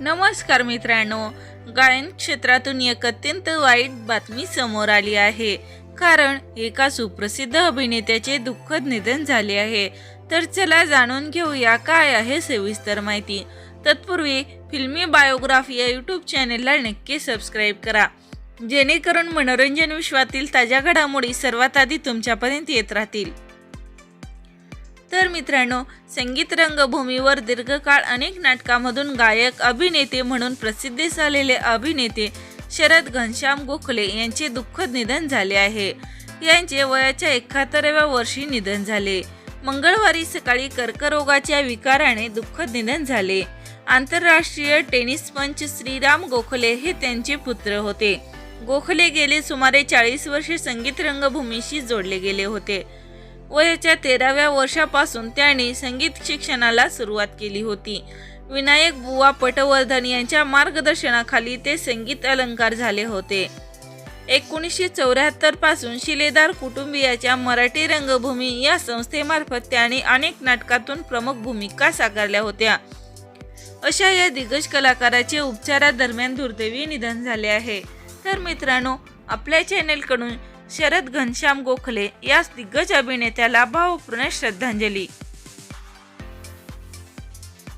नमस्कार मित्रांनो. गायन क्षेत्रातून एक अत्यंत वाईट बातमी समोर आली आहे. कारण एका सुप्रसिद्ध अभिनेत्याचे दुःखद निधन झाले आहे. तर चला जाणून घेऊया काय आहे सविस्तर माहिती. तत्पूर्वी फिल्मी बायोग्राफी या यूट्यूब चॅनेलला नक्की सबस्क्राईब करा. जेणेकरून मनोरंजन विश्वातील ताज्या घडामोडी सर्वात आधी तुमच्यापर्यंत येत राहतील. तर मित्रांनो संगीत रंगभूमीवर दीर्घकाळ अनेक नाटकामधून गायक अभिनेते म्हणून प्रसिद्धी झालेले अभिनेते शरद घनश्याम गोखले यांचे दुःखद निधन झाले आहे. यांचे वयाच्या एकाहत्तराव्या वर्षी निधन झाले. मंगळवारी सकाळी कर्करोगाच्या विकाराने दुःखद निधन झाले. आंतरराष्ट्रीय टेनिस पंच श्रीराम गोखले हे त्यांचे पुत्र होते. गोखले गेले सुमारे चाळीस वर्षे संगीत रंगभूमीशी जोडले गेले होते. वयाच्या तेराव्या वर्षापासून त्यांनी संगीत शिक्षणाला सुरुवात केली होती. विनायक बुवा पटवर्धन यांच्या मार्गदर्शनाखाली ते संगीत अलंकार झाले होते. एकोणीसशे चौऱ्याहत्तरपासून शिलेदार कुटुंबियाच्या मराठी रंगभूमी या संस्थेमार्फत त्यांनी अनेक नाटकातून प्रमुख भूमिका साकारल्या होत्या. अशा या दिग्गज कलाकाराचे उपचारादरम्यान दुर्दैवी निधन झाले आहे. तर मित्रांनो आपल्या चॅनेलकडून शरद घनश्याम गोखले याच दिग्गज अभिनेत्याला भावपूर्ण श्रद्धांजली.